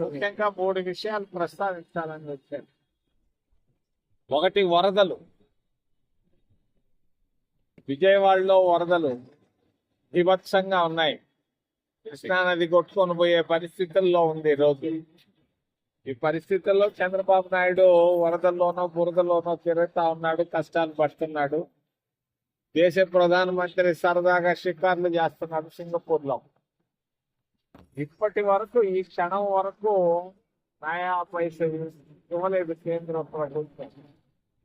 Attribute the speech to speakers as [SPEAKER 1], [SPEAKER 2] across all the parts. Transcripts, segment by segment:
[SPEAKER 1] ముఖ్యంగా మూడు విషయాలు ప్రస్తావించాలని వచ్చాను. ఒకటి వరదలు. విజయవాడలో వరదలు విభత్సంగా ఉన్నాయి. కృష్ణానది కొట్టుకొని పోయే పరిస్థితుల్లో ఉంది రోజు ఈ పరిస్థితుల్లో చంద్రబాబు నాయుడు వరదల్లోనో బురదలోనో తిరుగుతా ఉన్నాడు కష్టాలు పడుతున్నాడు. దేశ ప్రధానమంత్రి సరదాగా షికార్లు చేస్తున్నాడు సింగపూర్లో. ఇప్పటి వరకు ఈ క్షణం వరకు నయా పైసలు ఇవ్వలేదు కేంద్ర ప్రభుత్వం.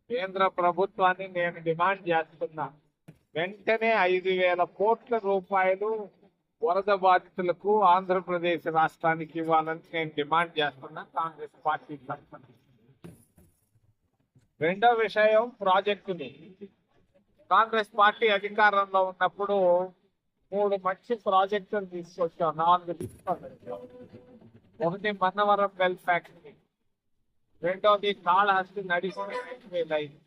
[SPEAKER 1] కేంద్ర ప్రభుత్వాన్ని నేను డిమాండ్ చేస్తున్నా. వెంటనే ఐదు వేల కోట్ల రూపాయలు వరద బాధితులకు ఆంధ్రప్రదేశ్ రాష్ట్రానికి ఇవ్వాలని నేను డిమాండ్ చేస్తున్నా కాంగ్రెస్ పార్టీ తరఫున. రెండో విషయం ప్రాజెక్టుని. కాంగ్రెస్ పార్టీ అధికారంలో ఉన్నప్పుడు మూడు మంచి ప్రాజెక్టులు తీసుకొచ్చాం. నాలుగు ఒకటి మన్నవరం వెల్ ఫ్యాక్టరీ. రెండోది కాళహస్తి నడిచిన లైన్.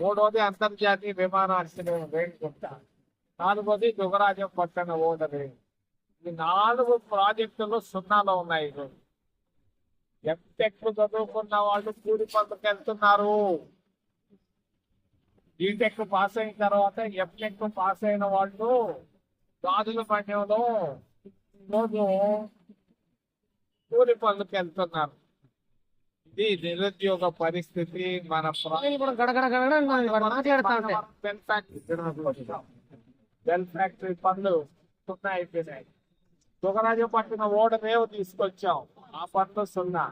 [SPEAKER 1] మూడోది అంతర్జాతీయ విమానాశ్రయం రేణుగుంట నాలుగోది దుగరాజం పట్టణ ఓడరే ఈ నాలుగు ప్రాజెక్టులు సున్నాలో ఉన్నాయి ఈరోజు ఎంటెక్ చదువుకున్న వాళ్ళు కూలి పనులకు వెళ్తున్నారు. బీటెక్ పాస్ అయిన తర్వాత ఎంటెక్ పాస్ అయిన వాళ్ళు గాజుల మండ్యంలో ఈరోజు కూలి పనులకు వెళ్తున్నారు. ఇది నిరుద్యోగ పరిస్థితి మన బెల్ ఫ్యాక్టరీ బెల్ ఫ్యాక్టరీ పనులు సున్నా అయిపోయినాయి. దుగరాజపట్నం ఓడ రేవు తీసుకొచ్చాం. ఆ పనులు సున్నా.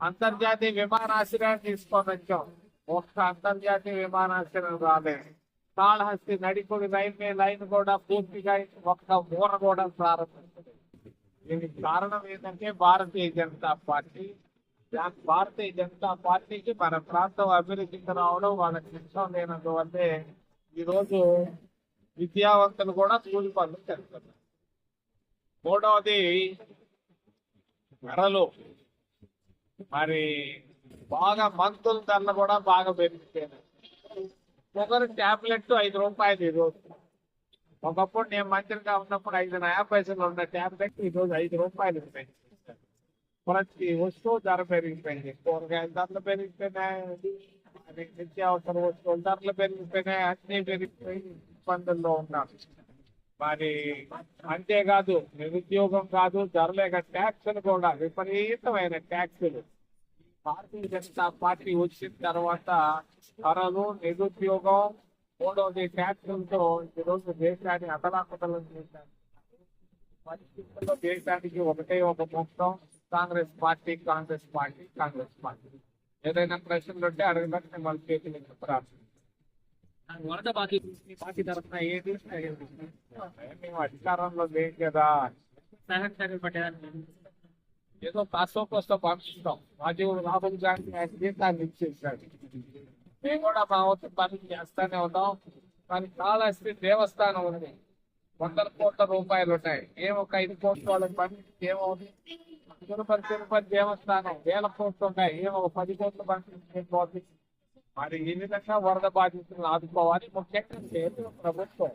[SPEAKER 1] అంతర్జాతీయ విమానాశ్రయాన్ని తీసుకొని వచ్చాం. ఒక్క అంతర్జాతీయ విమానాశ్రయం రాలేదు. కాళహస్తి నడిపొడి రైల్వే లైన్ కూడా పూర్తిగా ఒక్క ఊర కూడా ప్రారంభించలేదు దీనికి కారణం ఏంటంటే భారతీయ జనతా పార్టీ. దాని భారతీయ జనతా పార్టీకి మన ప్రాంతం అభివృద్ధికి రావడం వాళ్ళకి ఇష్టం లేనందువల్లే ఈరోజు విద్యావంతులు కూడా కూలి పనులు చేస్తున్నారు. మూడవది ధరలు. మరి బాగా మందుల ధరలు కూడా బాగా పెరిగిపోయినాయి. ఒకరు ట్యాబ్లెట్ ఐదు రూపాయలు ఈరోజు. ఒకప్పుడు నేను మంత్రిగా ఉన్నప్పుడు ఐదు నయా పైసలు ఉన్న ట్యాబ్లెట్ ఈరోజు ఐదు రూపాయలు ప్రతి వస్తువు ధర పెరిగిపోయింది. కూరగాయల ధరలు పెరిగిపోయినాయి. నిత్యావసర వస్తువుల ధరలు పెరిగిపోయినాయి. అన్ని పెరిగిపోయి ఇబ్బందుల్లో ఉన్నారు మరి అంతేకాదు నిరుద్యోగం కాదు ధరలేక ట్యాక్సులు కూడా విపరీతమైన ట్యాక్సులు భారతీయ జనతా పార్టీ వచ్చిన తర్వాత ధరలు నిరుద్యోగం మూడవది ట్యాక్సులతో ఈరోజు దేశాన్ని అతలాకుతలం చేశారు. పరిస్థితుల్లో దేశానికి ఒకటే ఒక మొత్తం Congress party Congress party Congress party. ఏదైనా ప్రశ్నలు ఉంటే అడగడానికి నేను వాళ్ళ చేతులు ప్రార్థన
[SPEAKER 2] వరద బాకీ.
[SPEAKER 1] పార్టీ తరఫున ఏది? మేము అధికారంలో లేం కదా.
[SPEAKER 2] సహాయ శాఖలు పట్టేదాన్ని.
[SPEAKER 1] ఏదో కాస్తో కోస్తో పంపిస్తాం. రాజీవ్ రాహుల్ గాంధీ ఆయన జీతాన్ని ఇచ్చేసాడు మేము కూడా మా వచ్చి పనులు చేస్తానే ఉన్నాం. కానీ కాళహస్తి దేవస్థానం ఉంది. వందల కోట్ల రూపాయలు ఉన్నాయి. ఏమో ఒక ఐదు కోట్ల వాళ్ళకి పని ఏమవుతుంది తిరుపతి తిరుపతి దేవస్థానం వేల కోట్లు ఉన్నాయి. ఏమో ఒక పది కోట్లు పని మరి ఈ విధంగా వరద బాధితులను ఆదుకోవాలి. ముఖ్యంగా కేంద్ర ప్రభుత్వం.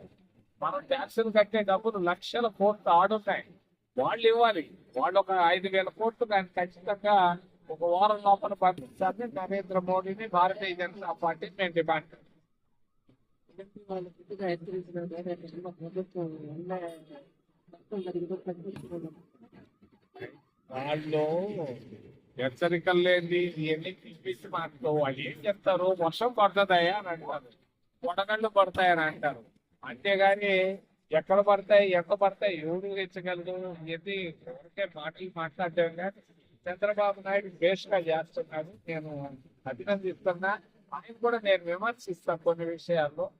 [SPEAKER 1] మనం ట్యాక్సులు కట్టే డబ్బులు లక్షల కోట్లు ఆడున్నాయి. వాళ్ళు ఇవ్వాలి. వాళ్ళు ఒక ఐదు వేల కోట్లు కానీ ఖచ్చితంగా ఒక వారం లోపల పంపించాలని నరేంద్ర మోడీని భారతీయ జనతా పార్టీ మేము డిమాండ్.
[SPEAKER 2] వాళ్ళు
[SPEAKER 1] హెచ్చరికలు లేని ఇవన్నీ పిలిపించి మాకు వాళ్ళు ఏం చెప్తారు? వర్షం పడుతుందయ్యా అని అంటారు. వడగళ్ళు పడతాయని అంటారు. అంతేగాని ఎక్కడ పడతాయి ఎంత పడతాయి ఎవరు తెచ్చగలరు ఇది ఎవరికే మాటలు మాట్లాడటం కానీ చంద్రబాబు నాయుడు బేస్గా చేస్తున్నాడు. నేను అభినందిస్తున్నా. ఆయన కూడా నేను విమర్శిస్తాను కొన్ని విషయాల్లో.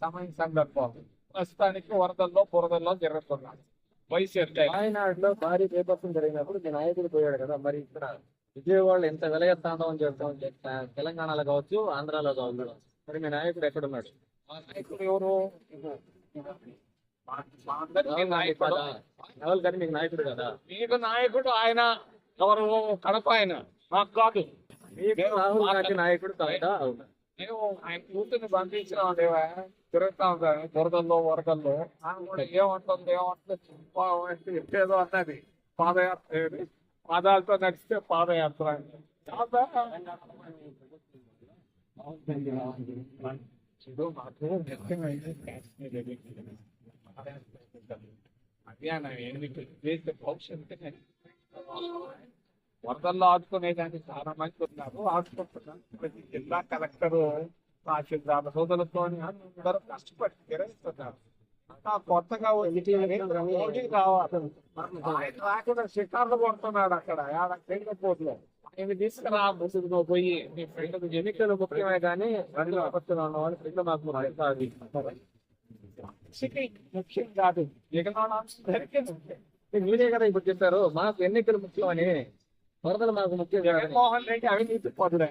[SPEAKER 1] సమయం సందర్భం. ప్రస్తుతానికి వరదల్లో బురదల్లో జరుగుతున్నాను వయసు
[SPEAKER 3] వాయనాడులో భారీ బీభత్సం జరిగినప్పుడు మీ నాయకుడు పోయాడు కదా. మరి ఇక్కడ విజయవాడలో ఎంత విలయతాండవం చేస్తాం తెలంగాణలో కావచ్చు ఆంధ్రాలో కావచ్చు. మరి మీ నాయకుడు ఎక్కడున్నాడు?
[SPEAKER 1] నాయకుడు ఎవరు?
[SPEAKER 3] రాహుల్ గాంధీ మీకు నాయకుడు కదా.
[SPEAKER 1] మీకు నాయకుడు ఆయన ఎవరు? కడప ఆయన. మాకు కాదు.
[SPEAKER 3] మీకు రాహుల్ గాంధీ నాయకుడు కాదా?
[SPEAKER 1] మేము ఆయన కూతుర్ని పంపించిన దేవా. తిరుగుతా ఉంటాను బురదల్లో వరదల్లో. ఆమె కూడా ఏమంటుంది ఏమంటుంది? చెప్పేదో అన్నది. పాదయాత్ర. ఏది? పాదాలతో నడిస్తే పాదయాత్ర అని. చాలా ఇప్పుడు మాకు ముఖ్యమైనది కాశ్మీర్ ఎన్నికలు. భవిష్యత్తు వరదల్లో ఆదుకునేదానికి చాలా మంది ఉన్నారు. ఆదుకుంటున్నారు ప్రతి జిల్లా కలెక్టర్ తహసీల్దార్ సోదరులతో అందరూ కష్టపడి నిర్వహిస్తున్నారు అంతా కొత్తగా వచ్చి మోడీ రావాలి. ఆయన రాకుండా షికార్లు కొడుతున్నాడు అక్కడ. ఆడ సింగపూర్ ఆయన తీసుకురా ముసుగులో పోయి. మీ ఫ్రెండ్
[SPEAKER 3] ఎన్నికలు ముఖ్యమే కానీ రెండు అపత్తులు ఉన్న వాళ్ళు ప్రజలు మాకు అది
[SPEAKER 1] ముఖ్యం కాదు
[SPEAKER 3] మీరే కదా ఇప్పుడు చెప్పారు మాకు ఎన్నికలు ముఖ్యమని వరదలు మాకు ముఖ్యం.
[SPEAKER 1] జగన్మోహన్ రెడ్డి అవినీతి పదులే